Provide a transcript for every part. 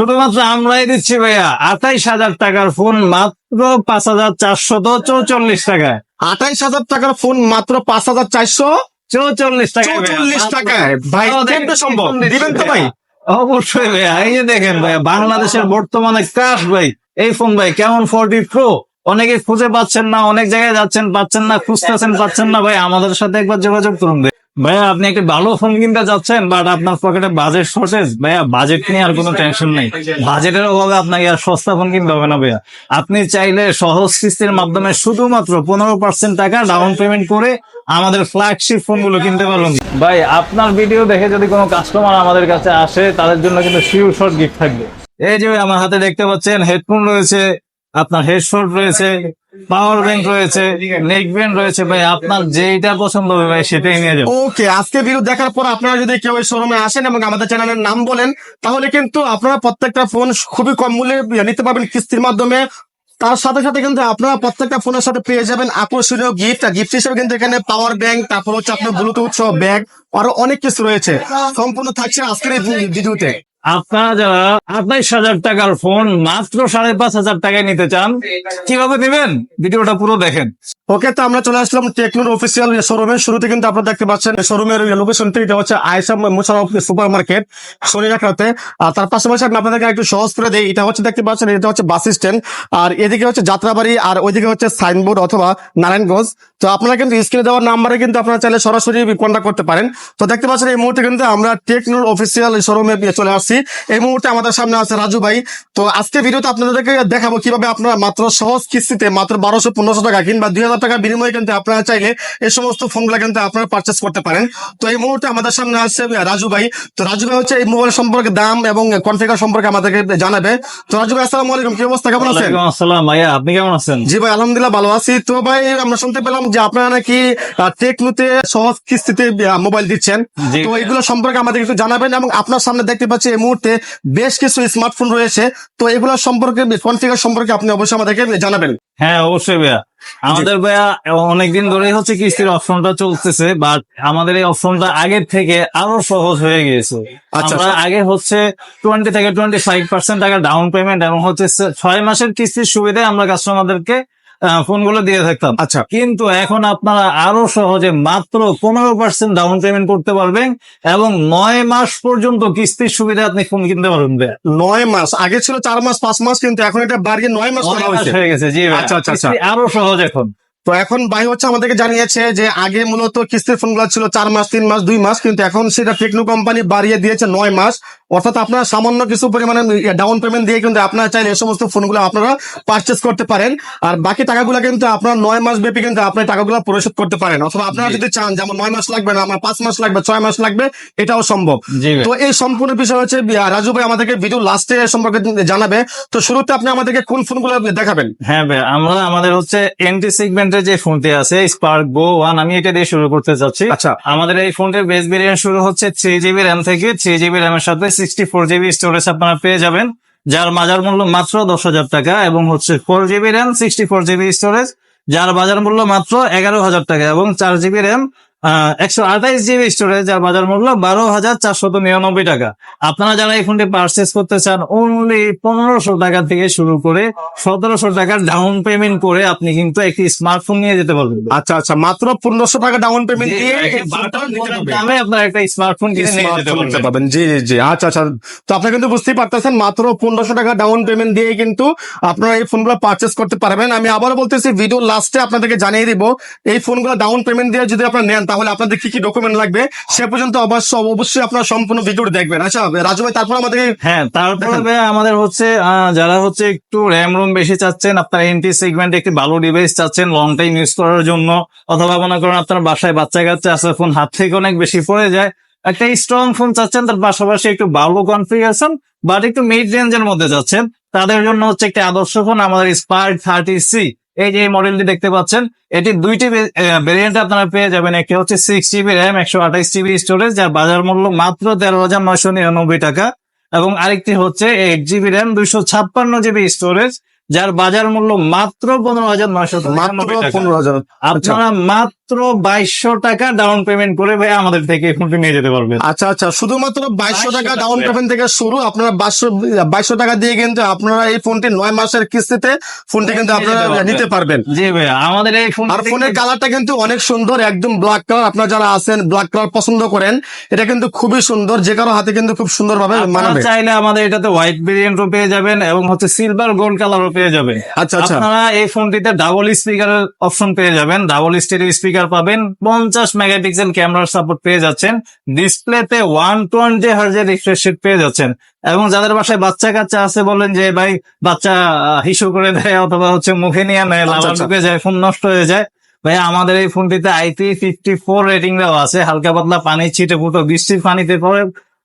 শুধুমাত্র আমরাই দিচ্ছি ভাইয়া। আঠাইশ হাজার টাকার ফোন মাত্র পাঁচ হাজার চারশত চৌচল্লিশ টাকায়। আঠাইশ হাজার টাকার ফোন মাত্র পাঁচ হাজার চারশো চৌচল্লিশ টাকা চৌচল্লিশ টাকায়। ভাই সম্ভব? দিবেন তো ভাই? অবশ্যই ভাইয়া এই যে দেখেন ভাইয়া বাংলাদেশের বর্তমানে ক্রাশ ভাই। এই ফোন ভাই কেমন ফোরটি প্রো অনেকে খুঁজে পাচ্ছেন না অনেক জায়গায় যাচ্ছেন পাচ্ছেন না খুঁজতেছেন পাচ্ছেন না ভাই। আমাদের সাথে একবার যোগাযোগ করুন ভাই। ভাইয়া, আপনি একটা ভালো ফোন কিনতে যাচ্ছেন বাট আপনার পকেটে বাজেট শর্টেজ ভাইয়া বাজেট নিয়ে আর কোনো টেনশন নেই। বাজেটের অভাবে আপনাকে আর সস্তা ফোন কিনতে হবে না, ভাইয়া। আপনি চাইলে সহজ কিস্তির মাধ্যমে শুধুমাত্র পনেরো পার্সেন্ট টাকা ডাউন পেমেন্ট করে আমাদের ফ্ল্যাগশিপ ফোনগুলো কিনতে পারবেন। ভাই, আপনার ভিডিও দেখে যদি কোনো কাস্টমার আমাদের কাছে আসে, তাদের জন্য কিন্তু শিওর শর্ট গিফট থাকবে। এই যে আমার হাতে দেখতে পাচ্ছেন হেডফোন রয়েছে, আপনার হেড হেডশট রয়েছে। পাওয়ার ব্যাংক রয়েছে নেক ব্যান্ড রয়েছে ভাই, আপনার যেইটা পছন্দ হবে ভাই, সেটাই নিয়ে যাব ওকে আজকে ভিডিও দেখার পর আপনারা যদি কেউ এই শোরুমে আসেন এবং আমাদের চ্যানেলের নাম বলেন, তাহলে কিন্তু আপনারা প্রত্যেকটা ফোন খুবই কম মূল্যে নিতে পারবেন কিস্তির মাধ্যমে। তার সাথে সাথে কিন্তু আপনারা প্রত্যেকটা ফোনের সাথে পেয়ে যাবেন আকর্ষণীয় গিফট গিফট হিসেবে কিন্তু এখানে পাওয়ার ব্যাংক তারপর হচ্ছে আপনার ব্লুটুথ সহ ব্যাগ আরও অনেক কিছু রয়েছে। সম্পূর্ণ থাকছে আজকের এই ভিডিওতে আপনারা যারা আঠাইশ হাজার টাকার ফোন মাত্র সাড়ে পাঁচ হাজার টাকায় নিতে চান, কীভাবে নেবেন ভিডিওটা পুরো দেখেন। ওকে তো আমরা চলে আসলাম টেকনোর অফিসিয়াল শোরুমে শুরুতে কিন্তু আপনারা দেখতে পাচ্ছেন শোরুমের হচ্ছে সুপার মার্কেট শনিরাখাতে আর তার পাশাপাশি আমি আপনাদেরকে একটু সহজ করে দিই, এটা হচ্ছে দেখতে পাচ্ছেন, এটা হচ্ছে বাস স্ট্যান্ড আর এদিকে হচ্ছে যাত্রাবাড়ি, আর ওইদিকে হচ্ছে সাইনবোর্ড অথবা নারায়ণগঞ্জ। তো আপনারা কিন্তু স্ক্রিনে দেওয়ার নাম্বারে কিন্তু আপনারা চাইলে সরাসরি কন্ট্যাক্ট করতে পারেন। তো দেখতে পাচ্ছেন, এই মুহূর্তে কিন্তু আমরা টেকনোর অফিসিয়াল শোরুমে চলে আসছি। এই মুহূর্তে আমাদের সামনে আছে রাজু ভাই। তো আজকে ভিডিওতে আপনাদেরকে দেখাবো কীভাবে আপনারা মাত্র সহজ কিস্তিতে মাত্র বারোশো পনেরোশো টাকা কিংবা দুই হাজার টাকার বিনিময়ে কিন্তু আপনারা চাইলে এই সমস্ত ফোনগুলো কিন্তু আপনারা পারচেস করতে পারেন। তো এই মুহূর্তে আমাদের সামনে আছে রাজু ভাই। তো রাজু ভাই হচ্ছে এই মোবাইল সম্পর্কে দাম এবং কনফিগার সম্পর্কে আমাদেরকে জানাবে। তো রাজু ভাই আসসালামু আলাইকুম। কি অবস্থা? কেমন আছেন? আসসালাম ভাইয়া। আপনি কেমন আছেন? জি ভাই আলহামদুলিল্লাহ ভালো আছি। তো ভাই আমরা শুনতে পেলাম যে আপনারা নাকি টেকনোতে সহজ কিস্তিতে মোবাইল দিচ্ছেন। তো এগুলো সম্পর্কে আমাদের একটু জানাবেন এবং আপনার সামনে দেখতে পাচ্ছি এই মুহূর্তে বেশ কিছু স্মার্টফোন রয়েছে। তো এগুলো সম্পর্কে কনফিগার সম্পর্কে আপনি অবশ্যই আমাদেরকে জানাবেন। হ্যাঁ অবশ্যই ভাইয়া। আমাদের ভাইয়া অনেকদিন ধরেই হচ্ছে কিস্তির অপশনটা চলতেছে বাট আমাদের এই অপশনটা আগের থেকে আরও সহজ হয়ে গিয়েছে। আচ্ছা, আমরা আগে হচ্ছে টোয়েন্টি থেকে টোয়েন্টি ফাইভ পার্সেন্ট টাকা ডাউন পেমেন্ট এবং হচ্ছে ছয় মাসের কিস্তির সুবিধায় আমরা কাস্টমারদেরকে ফোনগুলো দিয়ে থাকতাম। আচ্ছা। কিন্তু এখন আপনারা আরও সহজে মাত্র পনেরো পার্সেন্ট ডাউন পেমেন্ট করতে পারবেন এবং নয় মাস পর্যন্ত কিস্তির সুবিধা আপনি ফোন কিনতে পারবেন নয় মাস। আগে ছিল চার মাস পাঁচ মাস কিন্তু এখন এটা বাড়িয়ে নয় মাস হয়ে গেছে জি আচ্ছা, আচ্ছা, আচ্ছা। আরও সহজ এখন। তো এখন ভাই হচ্ছে আমাদেরকে জানিয়েছে যে আগে মূলত কিস্তির ফোনগুলো ছিল চার মাস তিন মাস দুই মাস কিন্তু এখন সেটা টেকনো কোম্পানি বাড়িয়ে দিয়েছে নয় মাস। অর্থাৎ আপনারা সামান্য কিছু পরিমাণে ডাউন পেমেন্ট দিয়ে কিন্তু আপনারা চাইলে এই সমস্ত ফোনগুলো আপনারা পারচেস করতে পারেন। আর বাকি টাকাগুলো কিন্তু আপনারা নয় মাস ব্যাপী কিন্তু আপনি টাকাগুলো পরিশোধ করতে পারেন। অথবা আপনারা যদি চান যেমন নয় মাস লাগবে না আমার পাঁচ মাস লাগবে ছয় মাস লাগবে এটাও সম্ভব। তো এই সম্পূর্ণ বিষয় হচ্ছে রাজু ভাই আমাদেরকে ভিডিও লাস্টে সম্পর্কে জানাবে। তো শুরুতে আপনি আমাদেরকে কোন ফোনগুলো দেখাবেন? হ্যাঁ ভাই আমরা আমাদের হচ্ছে এন্টি সেগমেন্টের যে ফোনটি আছে স্পার্ক গো ওয়ান আমি এটা দিয়ে শুরু করতে চাচ্ছি আচ্ছা। আমাদের এই ফোনটির বেস ভেরিয়েন্ট শুরু হচ্ছে থ্রি জিবি র্যাম থেকে। থ্রি জিবি র্যামের সাথে সিক্সটি ফোর জিবি স্টোরেজ আপনারা পেয়ে যাবেন যার বাজার মূল্য মাত্র দশ হাজার টাকা এবং হচ্ছে four GB RAM sixty four GB storage যার বাজার মূল্য মাত্র এগারো হাজার টাকা এবং চার জিবি র্যাম একশো আঠাইশ জিবি স্টোরেজ যার বাজার মূল্য বারো হাজার চারশত নিরানব্বই টাকা। আপনারা যারা এই ফোনটি পারচেস করতে চান অনলি পনেরোশো টাকা থেকে শুরু করে সতেরোশো টাকা ডাউন পেমেন্ট করে আপনি কিন্তু একটি স্মার্টফোন নিয়ে যেতে পারবেন। আচ্ছা আচ্ছা মাত্র পনেরোশো টাকা ডাউন পেমেন্ট দিয়ে। দামে আপনার একটা স্মার্টফোন কিনে নিয়ে যেতে পারবেন। জি জি জি আচ্ছা আচ্ছা। তো আপনি কিন্তু বুঝতেই পারতেছেন মাত্র পনেরোশো টাকা ডাউন পেমেন্ট দিয়ে কিন্তু আপনারা এই ফোনগুলো পারচেস করতে পারবেন। আমি আবারও বলতেছি ভিডিও লাস্টে আপনাদেরকে জানিয়ে দিব এই ফোনগুলো ডাউন পেমেন্ট দিয়ে যদি আপনারা নেন তাহলে আপনাদের কি কি ডকুমেন্ট লাগবে? সে পর্যন্ত অবশ্য অবশ্যই আপনারা সম্পূর্ণ ভিডিওটা দেখবেন। আচ্ছা রাজু ভাই, তারপর আমাদেরকে হ্যাঁ তারপরে আমাদের হচ্ছে যারা হচ্ছে একটু র্যাম রোম বেশি চাচ্ছেন, আপনার এনটি সেগমেন্ট একটি ভালো ডিভাইস চাচ্ছেন লং টাইম ইউজ করার জন্য, অথবা মনে করেন আপনার বাসায় বাচ্চা কাচ্চা আছে ফোন হাত থেকে অনেক বেশি পড়ে যায়, একটা স্ট্রং ফোন চাচ্ছেন, তার পাশাপাশি একটু ভালো কনফিগারেশন বাট একটু মিড রেঞ্জের মধ্যে যাচ্ছেন, তাদের জন্য হচ্ছে একটা আদর্শ ফোন আমাদের স্পার্ক থার্টি সি এই যে মডেলটি দেখতে পাচ্ছেন এটি দুইটি ভেরিয়েন্ট আপনারা পেয়ে যাবেন। একটি হচ্ছে সিক্স জিবি র্যাম একশো আঠাইশ জিবি স্টোরেজ যার বাজার মূল্য মাত্র তেরো হাজার নয়শো নিরানব্বই টাকা। এবং আরেকটি হচ্ছে এইট জিবি র্যাম দুইশো ছাপ্পান্ন জিবি স্টোরেজ যার বাজার মূল্য মাত্র পনেরো হাজার নয়শো মাত্র পনেরো হাজার। আচ্ছা। আপনারা মাত্র মাত্র বাইশশো টাকা ডাউন পেমেন্ট করে ভাই আমাদের থেকে ফোনটি নিয়ে যেতে পারবেন আচ্ছা আচ্ছা শুধুমাত্র বাইশশো টাকা ডাউন পেমেন্ট থেকে শুরু আপনারা বাইশশো বাইশশো টাকা দিয়ে কিন্তু আপনারা এই ফোনটি নয় মাসের কিস্তিতে ফোনটি কিন্তু আপনারা নিতে পারবেন। জি ভাই আমাদের এই ফোন আর ফোনের কালারটা কিন্তু অনেক সুন্দর একদম ব্ল্যাক কালার আপনারা যারা আছেন ব্ল্যাক কালার পছন্দ করেন এটা কিন্তু খুবই সুন্দর যে কারও হাতে কিন্তু খুব সুন্দর ভাবে মানাবে। চাইলে আমাদের এটাতে হোয়াইট ভেরিয়েন্টও পেয়ে যাবেন এবং হচ্ছে সিলভার গোল্ড কালারও পেয়ে যাবেন আচ্ছা আচ্ছা। আপনারা এই ফোনটিতে ডাবল স্পিকারের অপশন পেয়ে যাবেন। ডাবল স্টেরিও স্পিকার পাবেন। পঞ্চাশ মেগাপিক্সেল ক্যামেরার সাপোর্ট পেয়ে যাচ্ছেন। ডিসপ্লেতে ওয়ান টোয়েন্টি হার্জের রিফ্রেশ পেয়ে যাচ্ছেন। এবং যাদের বাসায় বাচ্চা কাচ্চা আছে বলেন যে ভাই বাচ্চা হিসু করে দেয় অথবা হচ্ছে মুখে নিয়ে নেয় আচ্ছা, লাভা আচ্ছা। ঢুকে যায় ফোন নষ্ট হয়ে যায়। ভাই আমাদের এই ফোনটিতে আইপি ফিফটি ফোর রেটিং দেওয়া আছে। হালকা পাতলা পানি ছিটে ফুটো বৃষ্টির পানিতে পড়ে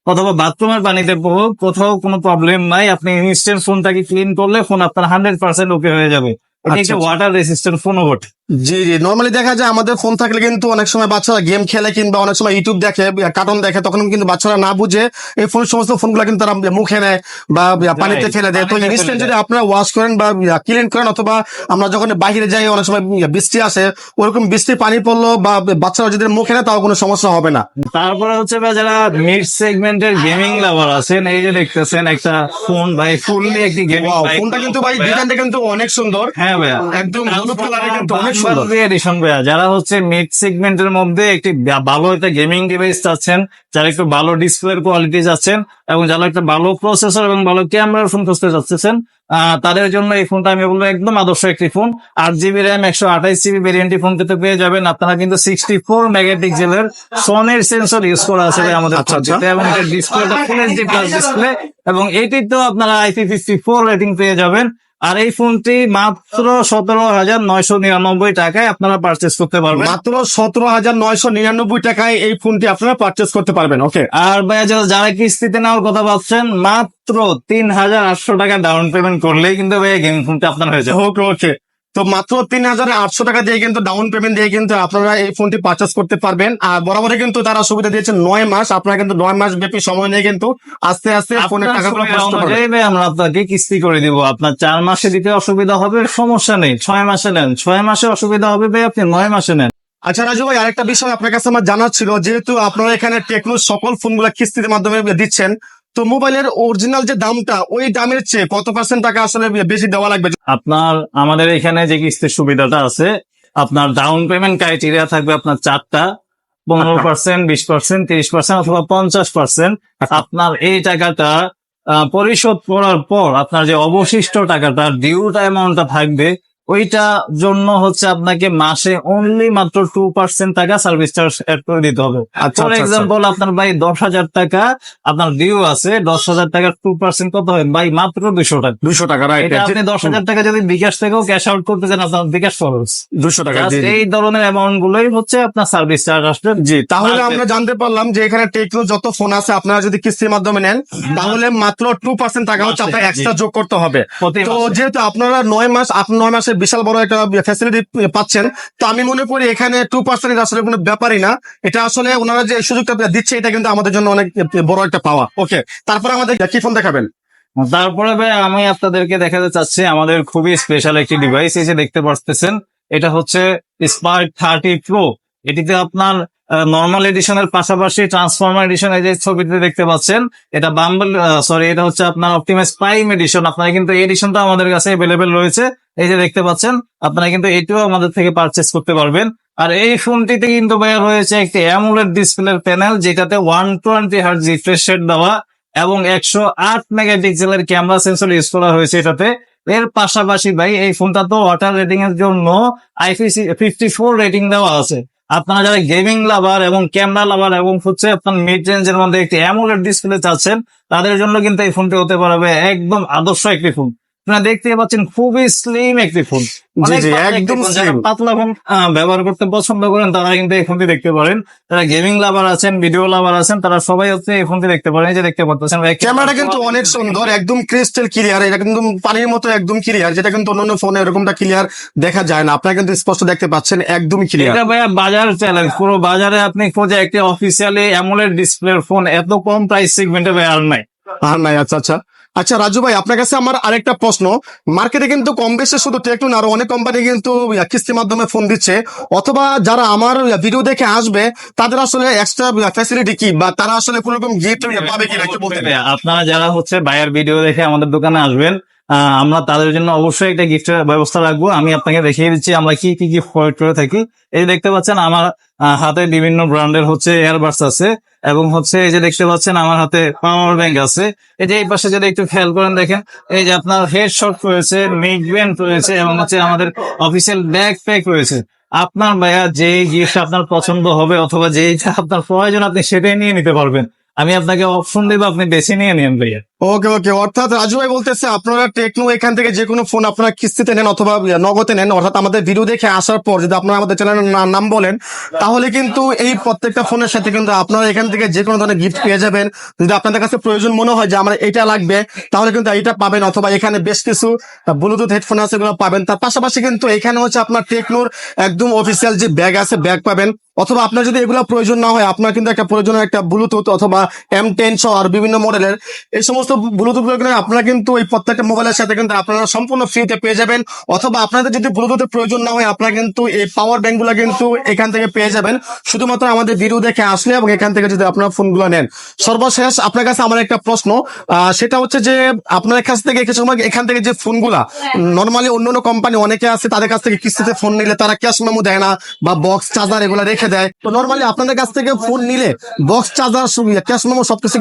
অথবা বাথরুমের পানিতে পড়ুক কোথাও কোনো প্রবলেম নাই। আপনি ইনস্ট্যান্ট ফোনটাকে ক্লিন করলে ফোন আপনার হান্ড্রেড পার্সেন্ট ওকে হয়ে যাবে। এটি আচ্ছা, একটা। ওয়াটার রেসিস্ট্যান্ট ফোনও বটে। জি জি। নর্মালি দেখা যায় আমাদের ফোন থাকলে কিন্তু অনেক সময় বাচ্চারা গেম খেলে কিংবা অনেক সময় ইউটিউব দেখে কার্টুন দেখে তখন কিন্তু বাচ্চারা না বুঝে এই ফোন সমস্ত ফোনগুলো কিন্তু তারা মুখে নেয় বা পানিতে ফেলে দেয়। তো ইনস্ট্যান্ট যদি আপনারা ওয়াশ করেন বা ক্লিন করেন অথবা আমরা যখন বাইরে যাই অনেক সময় বৃষ্টি আসে ওরকম বৃষ্টির পানি পড়ল বা বাচ্চারা যদি মুখে নেয় তাও কোনো সমস্যা হবে না। তারপরে হচ্ছে ভাই যারা মিড সেগমেন্টের গেমিং লাভার আছেন এই যে দেখতেছেন একটা ফোন ভাই ফুললি একটি গেমিং ফোনটা কিন্তু ভাই ডিজাইনটা কিন্তু অনেক সুন্দর। হ্যাঁ ভাইয়া। একদম হলুদ কিন্তু অনেক সুন্দর। এডিশন ভাইয়া যারা হচ্ছে মিড সেগমেন্টের মধ্যে একটি ভালো একটা গেমিং ডিভাইস চাচ্ছেন যারা একটু ভালো ডিসপ্লের কোয়ালিটি যাচ্ছেন এবং যারা একটা ভালো প্রসেসর এবং ভালো ক্যামেরার ফোন খুঁজতে চাচ্ছেন তাদের জন্য এই ফোনটা আমি বলব একদম আদর্শ একটি ফোন আট জিবি র্যাম একশো আঠাইশ জিবি ভেরিয়েন্টটি ফোন পেতে পেয়ে যাবেন। আপনারা কিন্তু সিক্সটি ফোর মেগাপিক্সেলের সনের সেন্সর ইউজ করা আছে আমাদের আচ্ছা, আচ্ছা। এবং এটা ডিসপ্লেটা ফুল এইচডি প্লাস ডিসপ্লে এবং এইটিতেও আপনারা আইপি ফিফটি ফোর রেটিং পেয়ে যাবেন। আর এই ফোনটি মাত্র সতেরো হাজার নয়শো নিরানব্বই টাকায় আপনারা পার্চেস করতে পারবেন। মাত্র সতেরো হাজার নয়শো নিরানব্বই টাকায় এই ফোনটি আপনারা পার্চেস করতে পারবেন ওকে আর ভাইয়া যারা কিস্তিতে নেওয়ার কথা ভাবছেন মাত্র তিন হাজার আটশো টাকা ডাউন পেমেন্ট করলেই কিন্তু ভাইয়া গেম ফোনটা আপনার হয়েছে যাবে। ওকে ওকে তো মাত্র তিন হাজার আটশো টাকা দিয়ে কিন্তু ডাউন পেমেন্ট দিয়ে কিন্তু আপনারা এই ফোনটি পারচেস করতে পারবেন। আর বরাবরই কিন্তু তারা সুবিধা দিয়েছে নয় মাস। আপনারা কিন্তু নয় মাস ব্যাপী সময় নিয়ে কিন্তু আস্তে আস্তে ফোনের টাকাগুলো আমরা আপনাকে কিস্তি করে দিব। আপনার চার মাসে দিতে অসুবিধা হবে সমস্যা নেই। ছয় মাসে নেন। ছয় মাসে অসুবিধা হবে ভাই আপনি নয় মাসে নেন। আচ্ছা রাজু ভাই আরেকটা বিষয় আপনার কাছে আমার জানার ছিল যেহেতু আপনারা এখানে টেকনো সকল ফোনগুলো কিস্তির মাধ্যমে দিচ্ছেন তো মোবাইলের অরিজিনাল যে দামটা ওই দামের চেয়ে কত পার্সেন্ট টাকা আসলে বেশি দেওয়া লাগবে? আপনার আমাদের এখানে যে কিস্তির সুবিধাটা আছে আপনার ডাউন পেমেন্ট ক্রাইটেরিয়া থাকবে আপনার চারটা পনেরো পার্সেন্ট বিশ পার্সেন্ট তিরিশ পার্সেন্ট অথবা পঞ্চাশ পার্সেন্ট আপনার এই টাকাটা পরিশোধ করার পর আপনার যে অবশিষ্ট টাকাটা ডিউটা অ্যামাউন্টটা থাকবে ওইটা জন্য হচ্ছে আপনাকে মাসে অনলি মাত্র টু পার্সেন্ট টাকা সার্ভিস চার্জ অ্যাড করে দিতে হবে। আচ্ছা ফর এক্সাম্পল আপনার ভাই দশ হাজার টাকা আপনার ডিউ আছে দশ হাজার টাকার টু পার্সেন্ট কত হয়? ভাই মাত্র দুশো টাকা। দুশো টাকা রাইট আপনি দশ হাজার টাকা যদি বিকাশ থেকেও ক্যাশ আউট করতে চান আপনার বিকাশ খরচ। দুশো টাকা। এই ধরনের অ্যামাউন্ট গুলোই হচ্ছে আপনার সার্ভিস চার্জ আসবে। জি তাহলে আমরা জানতে পারলাম যে এখানে টেকনো যত ফোন আছে আপনারা যদি কিস্তির মাধ্যমে নেন তাহলে মাত্র টু পার্সেন্ট টাকা হচ্ছে আপনার এক্সট্রা যোগ করতে হবে। তো যেহেতু আপনারা নয় মাস আপনার নয় মাসে বিশাল বড় একটা ফ্যাসিলিটি পাচ্ছেন। তো আমি মনে করি এখানে টু পার্সেন্ট আসলে কোনো ব্যাপারই না। এটা আসলে ওনারা যে সুযোগটা দিচ্ছে, এটা কিন্তু আমাদের জন্য অনেক বড় একটা পাওয়া। ওকে তারপরে আমাদের কি ফোন দেখাবেন? তারপরে ভাই, আমি আপনাদেরকে দেখাতে চাচ্ছি, আমাদের খুবই স্পেশাল একটি ডিভাইস যে দেখতে পাচ্ছেন এটা হচ্ছে স্মার্ট থার্টি প্রো এটিতে আপনার নর্মাল এডিশনের পাশাপাশি ট্রান্সফর্মার এডিশন এই যে ছবিতে দেখতে পাচ্ছেন, এটা বাম্বল সরি এটা হচ্ছে আপনার অপটিমাইজ প্রাইম এডিশন আপনারা কিন্তু এডিশনটা আমাদের কাছে অ্যাভেলেবেল রয়েছে। এই যে দেখতে পাচ্ছেন, আপনারা কিন্তু এটিও আমাদের থেকে পারচেস করতে পারবেন। আর এই ফোনটিতে কিন্তু ভাইয়া রয়েছে একটি অ্যামুলেট ডিসপ্লের প্যানেল যেটাতে ওয়ান টোয়েন্টি হার্ট রিফ্রেশ দেওয়া এবং একশো আট মেগাপিক্সেলের ক্যামেরা সেন্সর ইউজ করা হয়েছে এটাতে। এর পাশাপাশি ভাই, এই ফোনটা তো ওয়াটার রেটিং এর জন্য আইপিসি ফিফটি ফোর রেটিং দেওয়া আছে। আপনারা যারা গেমিং লাভার এবং ক্যামেরা লাভার এবং হচ্ছে আপনার মিড রেঞ্জের মধ্যে একটি অ্যামোলেড ডিসপ্লে চাচ্ছেন, তাদের জন্য কিন্তু এই ফোনটি হতে পারবে একদম আদর্শ একটি ফোন আপনারা দেখতে পাচ্ছেন খুবই স্লিম একটি ফোন একদম। পাতলা ফোন ব্যবহার করতে পছন্দ করেন তারা কিন্তু এই ফোনটি দেখতে পারেন। যারা গেমিং লাভার আছেন ভিডিও লাভার আছেন তারা সবাই হচ্ছে এই ফোনটি দেখতে পারেন। এই যে দেখতে পাচ্ছেন ভাই, ক্যামেরাটা কিন্তু অনেক সুন্দর একদম ক্রিস্টাল ক্লিয়ার এটা কিন্তু পানির মতো একদম ক্লিয়ার যেটা কিন্তু অন্যান্য ফোনে এরকমটা ক্লিয়ার দেখা যায় না। আপনারা কিন্তু স্পষ্ট দেখতে পাচ্ছেন একদমই ক্লিয়ার এটা ভাইয়া বাজার চ্যালেঞ্জ পুরো বাজারে আপনি খোঁজে একটি অফিসিয়ালি অ্যামোলেড ডিসপ্লের ফোন এত কম প্রাইস সেগমেন্টে ভাই আর নাই। আর নাই আচ্ছা আচ্ছা। আচ্ছা রাজু ভাই, আপনার কাছে আমার আরেকটা প্রশ্ন। মার্কেটে কিন্তু কম বেশি শুধু টেকনো না, আরও অনেক কোম্পানি কিন্তু কিস্তির মাধ্যমে ফোন দিচ্ছে। অথবা যারা আমার ভিডিও দেখে আসবে, তাদের আসলে এক্সট্রা ফ্যাসিলিটি কি? বা তারা আসলে কোনো রকম গিফট পাবে কিনা বলতে আপনারা যারা হচ্ছে বায়ার ভিডিও দেখে আমাদের দোকানে আসবেন আমরা তাদের জন্য অবশ্যই একটা গিফটের ব্যবস্থা রাখব। আমি আপনাকে দেখিয়ে দিচ্ছি আমরা কি কি গিফট করে থাকি। এই যে দেখতে পাচ্ছেন, আমার হাতে বিভিন্ন ব্র্যান্ডের হচ্ছে এয়ারবাডস আছে এবং হচ্ছে এই যে দেখতে পাচ্ছেন, আমার হাতে পাওয়ার ব্যাংক আছে। এই যে এই পাশে যদি একটু খেয়াল করেন দেখেন, এই যে আপনার হেডশট রয়েছে নেক ব্যান্ড রয়েছে এবং হচ্ছে আমাদের অফিসিয়াল ব্যাগ প্যাক রয়েছে। আপনার ভাইয়া যে গিফট আপনার পছন্দ হবে অথবা যেইটা আপনার প্রয়োজন আপনি সেটাই নিয়ে নিতে পারবেন। আমি আপনাকে অপশন দেবো, আপনি বেছে নিয়ে নিন ভাইয়া। ওকে ওকে অর্থাৎ রাজু ভাই বলতেছে, আপনারা টেকনো এখান থেকে যে কোনো ফোন আপনারা কিস্তিতে নেন অথবা নগদে নেন। অর্থাৎ আমাদের ভিডিও দেখে আসার পর যদি আপনারা আমাদের চ্যানেলের নাম বলেন, তাহলে কিন্তু এই প্রত্যেকটা ফোনের সাথে কিন্তু আপনারা এখান থেকে যে কোনো ধরনের গিফট পেয়ে যাবেন। যদি আপনাদের কাছে প্রয়োজন মনে হয় যে আমার এটা লাগবে, তাহলে কিন্তু এটা পাবেন অথবা এখানে বেশ কিছু ব্লুটুথ হেডফোন আছে এগুলো পাবেন। তার পাশাপাশি কিন্তু এখানে হচ্ছে আপনার টেকনোর একদম অফিসিয়াল যে ব্যাগ আছে ব্যাগ পাবেন। অথবা আপনার যদি এগুলো প্রয়োজন না হয়, আপনার কিন্তু একটা প্রয়োজন একটা ব্লুটুথ অথবা এম টেন সহ আর বিভিন্ন মডেলের এই সমস্ত ব্লুটুথগুলো আপনারা কিন্তু এই প্রত্যেকটা মোবাইলের সাথে কিন্তু আপনারা সম্পূর্ণ ফ্রিতে পেয়ে যাবেন। অথবা আপনাদের যদি ব্লুটুথের প্রয়োজন না হয়, আপনারা কিন্তু এই পাওয়ার ব্যাংকগুলো কিন্তু এখান থেকে পেয়ে যাবেন। শুধুমাত্র আমাদের ভিডিও দেখে আসলে এবং এখান থেকে যদি আপনার ফোনগুলো নেন। সর্বশেষ আপনার কাছে আমার একটা প্রশ্ন সেটা হচ্ছে যে আপনার কাছ থেকে কিছু সময় এখান থেকে যে ফোনগুলা নর্মালি অন্য অন্য কোম্পানি অনেকে আছে, তাদের কাছ থেকে কিস্তিতে ফোন নিলে তারা ক্যাশ মেমো দেয় না বা বক্স চার্জার এগুলো রেখে দেয়। তো নর্মালি আপনাদের কাছ থেকে ফোন নিলে বক্স চার্জার সুবিধা ক্যাশ মেমো সবকিছু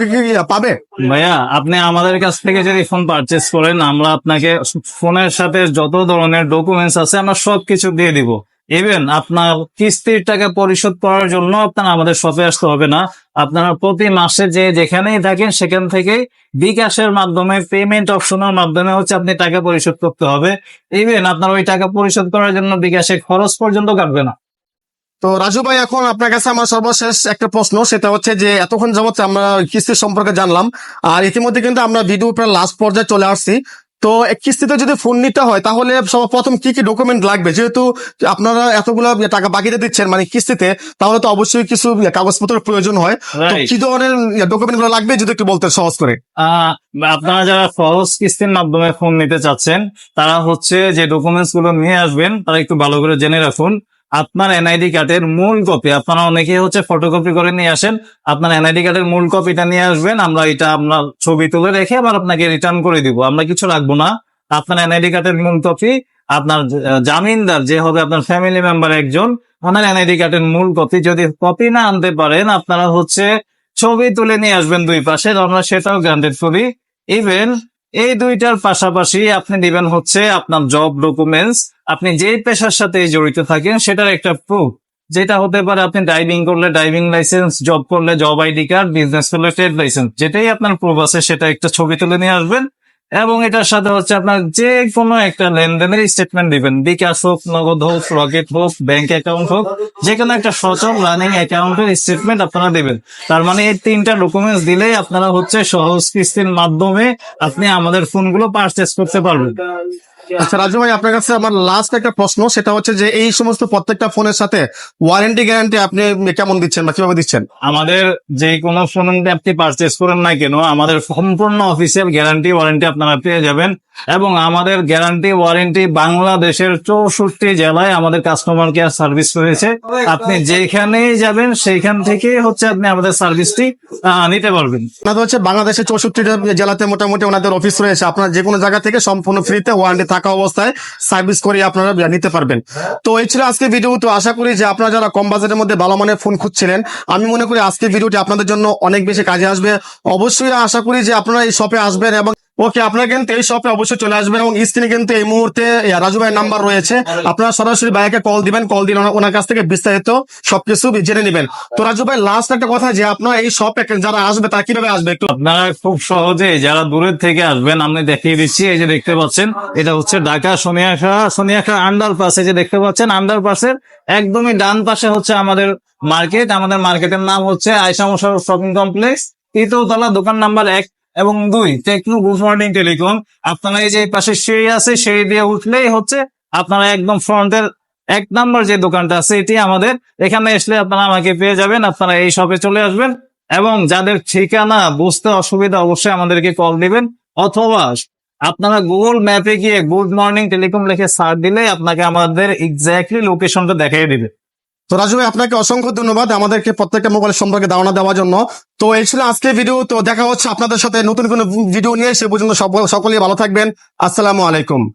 পাবে? ভাইয়া, আপনি আমাদের কাছ থেকে যদি ফোন পারচেস করেন, আমরা আপনাকে ফোনের সাথে যত ধরনের ডকুমেন্টস আছে, আমরা সবকিছু দিয়ে দিব। ইভেন আপনার কিস্তির টাকা পরিশোধ করার জন্য আপনার আমাদের শপে আসতে হবে না। আপনারা প্রতি মাসে যে যেখানেই থাকেন, সেখান থেকে বিকাশের মাধ্যমে পেমেন্ট অপশনের মাধ্যমে হচ্ছে আপনি টাকা পরিশোধ করতে হবে। ইভেন আপনার ওই টাকা পরিশোধ করার জন্য বিকাশে খরচ পর্যন্ত কাটবে না। তো রাজু ভাই এখন আপনার কাছে আমার সর্বশেষ একটা প্রশ্ন সেটা হচ্ছে যে এতক্ষণ যাবত আমরা কিস্তির সম্পর্কে জানলাম আর ইতিমধ্যে কিন্তু আমরা ভিডিও প্রায় লাস্ট পর্যায়ে চলে আসছি। তো কিস্তিতে যদি ফোন নিতে হয় তাহলে সর্বপ্রথম কি কি ডকুমেন্ট লাগবে? যেহেতু আপনারা এতগুলো টাকা বাকিতে দিচ্ছেন মানে কিস্তিতে তাহলে তো অবশ্যই কিছু কাগজপত্রের প্রয়োজন হয়। তো কি ধরনের ডকুমেন্টগুলো লাগবে যদি একটু বলতে সহজ করে? আহ, আপনারা যারা সহজ কিস্তির মাধ্যমে ফোন নিতে চাচ্ছেন তারা হচ্ছে যে ডকুমেন্টসগুলো নিয়ে আসবেন তারা একটু ভালো করে জেনে রাখুন। আপনার এনআইডি কার্ডের মূল কপি আপনারা অনেকে হচ্ছে ফটোকপি করে নিয়ে আসেন, আপনার এনআইডি কার্ডের মূল কপিটা নিয়ে আসবেন, আমরা এটা আপনার ছবি তুলে রেখে আবার আপনাকে রিটার্ন করে দিব, আমরা কিছু রাখব না। আপনার এনআইডি কার্ডের মূল কপি আপনার জামিনদার যে হবে আপনার ফ্যামিলি মেম্বার একজন, ওনার এনআইডি কার্ডের মূল কপি যদি কপি না আনতে পারেন, আপনারা হচ্ছে ছবি তুলে নিয়ে আসবেন দুই পাশে, আমরা সেটাও গ্রান্টেড করি। ইভেন এই দুইটার পাশাপাশি আপনি দিবেন হচ্ছে আপনার জব ডকুমেন্টস আপনি যে পেশার সাথে জড়িত থাকেন, সেটার একটা প্রুফ যেটা হতে পারে আপনি ড্রাইভিং করলে ড্রাইভিং লাইসেন্স জব করলে জব আইডি কার্ড বিজনেস করলে ট্রেড লাইসেন্স যেটাই আপনার প্রুফ আছে, সেটা একটা ছবি তুলে নিয়ে আসবেন। এবং এটার সাথে হচ্ছে আপনার যে কোনো একটা লেনদেনের স্টেটমেন্ট দিবেন। বিকাশ হোক, নগদ হোক, রকেট হোক ব্যাংক অ্যাকাউন্ট হোক যে কোনো একটা সচল রানিং অ্যাকাউন্টের স্টেটমেন্ট আপনারা দিবেন। তার মানে এই তিনটা ডকুমেন্টস দিলে আপনারা হচ্ছে সহজ কিস্তির মাধ্যমে আপনি আমাদের ফোনগুলো পারচেস করতে পারবেন। আচ্ছা রাজু ভাই আপনার কাছে আমার লাস্ট একটা প্রশ্ন সেটা হচ্ছে যে এই সমস্ত প্রত্যেকটা ফোনের সাথে ওয়ারেন্টি গ্যারান্টি আপনি কেমন দিচ্ছেন বা কীভাবে দিচ্ছেন? আমাদের যে কোনো ফোন আপনি পারচেস করেন না কেন আমাদের সম্পূর্ণ অফিসিয়াল গ্যারান্টি ওয়ারেন্টি আপনারা পেয়ে যাবেন এবং আমাদের গ্যারান্টি ওয়ারেন্টি বাংলাদেশের চৌষট্টি জেলায় আমাদের কাস্টমার কেয়ার সার্ভিস রয়েছে। আপনি যেখানেই যাবেন সেইখান থেকে হচ্ছে আপনি আমাদের সার্ভিসটি নিতে পারবেন। হচ্ছে বাংলাদেশের চৌষট্টিটা জেলাতে মোটামুটি ওনাদের অফিস রয়েছে। আপনার যে কোনো জায়গা থেকে সম্পূর্ণ ফ্রিতে ওয়ারেন্টি থাকা অবস্থায় সার্ভিস করে আপনারা নিতে পারবেন। তো এই ছিল আজকে ভিডিও তো আশা করি যে আপনারা যারা কম বাজেটের মধ্যে ভালো মানের ফোন খুঁজছিলেন, আমি মনে করি আজকে ভিডিওটি আপনাদের জন্য অনেক বেশি কাজে আসবে। অবশ্যই আশা করি যে আপনারা এই শপে আসবেন এবং ওকে আপনারা কিন্তু এই শপে অবশ্যই চলে আসবেন এবং স্ক্রিনে কিন্তু এই মুহূর্তে রাজু ভাইয়ের নাম্বার রয়েছে। আপনারা সরাসরি ভাইকে কল দিবেন কল দিলে ওনার কাছ থেকে বিস্তারিত সবকিছু জেনে নেবেন। তো রাজু ভাই লাস্ট একটা কথা যে আপনার এই শপে যারা আসবে তারা কীভাবে আসবে একটু? আপনারা খুব সহজে যারা দূরের থেকে আসবেন আমি দেখিয়ে দিচ্ছি এই যে দেখতে পাচ্ছেন এটা হচ্ছে ঢাকা সোনিয়াখা সোনিয়াখা আন্ডার পাশে যে দেখতে পাচ্ছেন আন্ডার পাশের একদমই ডান পাশে হচ্ছে আমাদের মার্কেট আমাদের মার্কেটের নাম হচ্ছে আয়সা মশার শপিং কমপ্লেক্স তৃতীয়তলা দোকান নাম্বার এক এবং দুই টেকনো গুড মর্নিং টেলিকম আপনারা এই যে পাশে সিঁড়ি আছে, সিঁড়ি দিয়ে উঠলেই হচ্ছে আপনারা একদম ফ্রন্টের এক নাম্বার যে দোকানটা আছে, এটি আমাদের এখানে আসলে আপনারা আমাকে পেয়ে যাবেন, আপনারা এই শপে চলে আসবেন এবং যাদের ঠিকানা বুঝতে অসুবিধা অবশ্যই আমাদেরকে কল দিবেন অথবা আপনারা গুগল ম্যাপে গিয়ে গুড মর্নিং টেলিকম লিখে সার্চ দিলে আপনাকে আমাদের এক্স্যাক্টলি লোকেশনটা দেখিয়ে দিবে। তো রাজু ভাই, আপনাকে অসংখ্য ধন্যবাদ আমাদেরকে প্রত্যেকটা মোবাইল সম্পর্কে ধারণা দেওয়ার জন্য। তো এই ছিল আজকে ভিডিও তো দেখা হচ্ছে আপনাদের সাথে নতুন কোনো ভিডিও নিয়ে। সে পর্যন্ত সকল- সকলেই ভালো থাকবেন। আসসালামু আলাইকুম।